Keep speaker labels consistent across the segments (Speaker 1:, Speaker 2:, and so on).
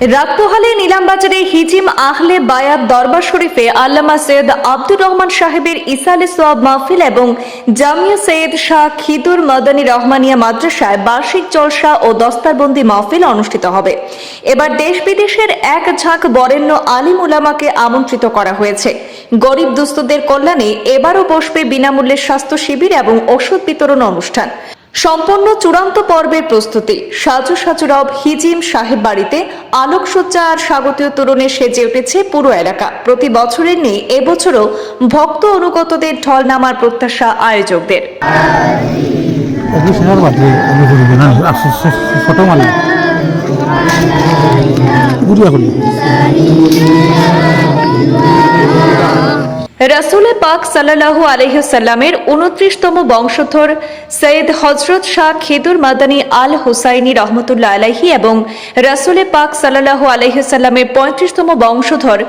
Speaker 1: রাক্তহালে নিলামবাজারে হিজিম আহলে বায়াত দরবার শরীফে আল্লামা সৈয়দ আব্দুর রহমান সাহেবের ইসালে সোয়াব মাহফিল এবং জামিয়া সৈয়দ শাহ খিদুর মদনী রহমানিয়া মাদ্রাসায় বার্ষিক জলসা ও দস্তারবন্দি মাহফিল অনুষ্ঠিত হবে। এবার দেশ বিদেশের এক ঝাঁক বরেণ্য আলিম উলামাকে আমন্ত্রিত করা হয়েছে। গরিব দুস্থদের কল্যাণে এবারও বসবে বিনামূল্যে স্বাস্থ্য শিবির এবং ওষুধ বিতরণ অনুষ্ঠান। সম্পন্ন চূড়ান্ত পর্বের প্রস্তুতি। সাজু সাজু রব হিজিম সাহেব বাড়িতে আলোকসজ্জা আর স্বাগতীয় তরুণে সেজে উঠেছে পুরো এলাকা। প্রতি বছরের নেই, এবছরও ভক্ত অনুগতদের ঢল নামার প্রত্যাশা আয়োজকদের। রাসুলে পাক সাল্লাহু আলহিসাল্লামের উনত্রিশতম বংশধর সৈয়দ হজরত শাহ খিদুর মাদানী আল হুসাইনি রহমতুল্লাহ আলাহি এবং রাসুলে পাক সাল্লাহু আলহিসাল্লামের পঁয়ত্রিশতম বংশধর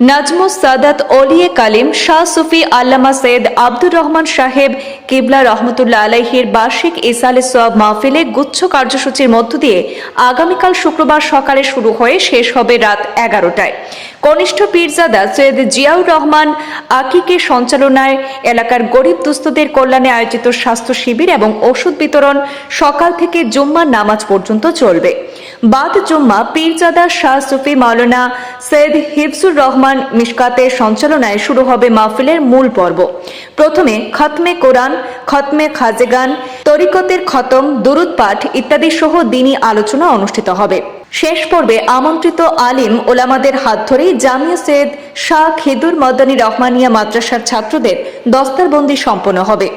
Speaker 1: নাজমুস সাদাত অলিয়ে কালিম শাহ সুফি আল্লামা সৈয়দ আব্দুর রহমান সাহেব কিবলা রহমতুল্লাহ আলাহির বার্ষিক ইসালে সোয়াব মাহফিলে গুচ্ছ কার্যসূচির মধ্য দিয়ে আগামীকাল শুক্রবার সকালে শুরু হয়ে শেষ হবে রাত এগারোটায়। কনিষ্ঠ পীরজাদা সৈয়দ জিয়াউর রহমান আকিকে সঞ্চালনায় এলাকার গরিব দুস্থদের কল্যাণে আয়োজিত স্বাস্থ্য শিবির এবং ওষুধ বিতরণ সকাল থেকে জুম্মার নামাজ পর্যন্ত চলবে। বাদ জুম্মা পীরজাদা শাহ সুফি মাওলানা সৈয়দ হিফজুর রহমান মিশকাতের সঞ্চালনায় শুরু হবে মাহফিলের মূল পর্ব। প্রথমে খতমে কোরআন, খতমে খাজেগান, তরিকতের খতম, দুরুদ পাঠ ইত্যাদি সহ দিনী আলোচনা অনুষ্ঠিত হবে। শেষ পর্বে আমন্ত্রিত আলিম ওলামাদের হাত ধরেই জামিয়া সৈয়দ শাহ খিদুর মদনী রহমানিয়া মাদ্রাসার ছাত্রদের দস্তারবন্দি সম্পন্ন হবে।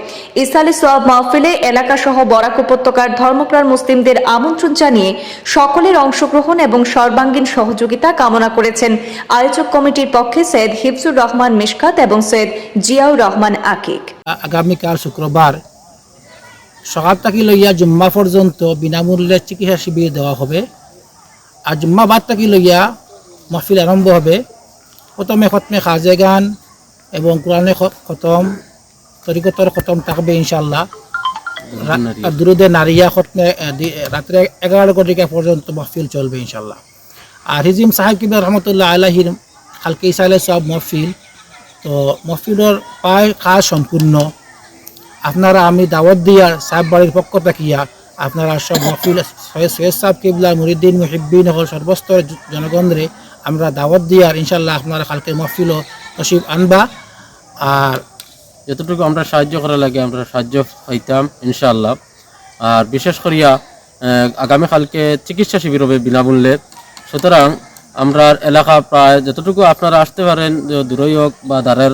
Speaker 1: ইসালে সোয়াব মাহফিলে এলাকাসহ বরাক উপত্যকার ধর্মপ্রাণ মুসলিমদের আমন্ত্রণ জানিয়ে সকলের অংশগ্রহণ এবং সর্বাঙ্গীন সহযোগিতা কামনা করেছেন আয়োজক কমিটির পক্ষে সৈয়দ হিফজুর রহমান মিশকাত এবং সৈয়দ জিয়াউর রহমান আকিক।
Speaker 2: আগামীকাল শুক্রবার সকাল থেকে লইয়া জুম্মা পর্যন্ত বিনামূল্যে চিকিৎসা শিবির দেওয়া হবে। আর জুম্মা বাদ থেকে লইয়া মহফিল আরম্ভ হবে? প্রথমে খতমে খাজে গান এবং কোরআনে খতম তরিকতর খতম থাকবে ইনশাল্লাহ দুরুদে নারিয়া খতমে রাত্রে এগারো ঘটিকা পর্যন্ত মহফিল চলবে ইনশাল্লাহ আর হিজিম সাহেব কিবা রহমতুল্লাহ আলাহির কালকে ইসালে সব মহফিল। তো মহফিলের প্রায় কাজ সম্পূর্ণ আপনারা আমি দাওয়াত দিয়া সাহেব বাড়ির পক্ষ থাকিয়া আপনারা সব মহফিল সৈয়দ সাহেব কিবলা, মুরিদ্দিন, মুহিব্বিন হল সর্বস্তর জনগণরে আমরা দাওয়াত দিয়ার ইনশাল্লাহ আপনারা কালকে মহফিলও নসিব আনবা। আর
Speaker 3: যতটুকু আমরা সাহায্য করা লাগে আমরা সাহায্য পাইতাম ইনশাল্লাহ আর বিশেষ করিয়া আগামীকালকে চিকিৎসা শিবির হবে বিনামূল্যে। সুতরাং আমরা এলাকা প্রায় যতটুকু আপনারা আসতে পারেন দূরই হোক বা দ্বারের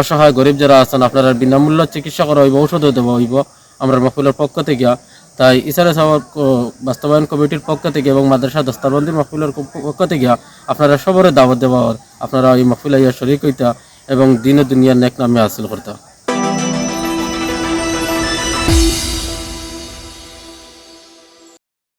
Speaker 3: অসহায় গরিব যারা আছেন, আপনারা বিনামূল্য চিকিৎসা করা হইব, ঔষধও দেওয়া হইব। আমরা মহফিলের পক্ষ থেকে তাই ইসারা সাহর বাস্তবায়ন কমিটির পক্ষ থেকে এবং মাদ্রাসা দস্তারবন্দির মহফিলের পক্ষ থেকে আপনারা সবরে দাওয়াত দেওয়া আপনারা এই মহফিলে ইয়া শরিক হইতা এবং দিন দুনিয়ার নেক নামে হাসিল করতা।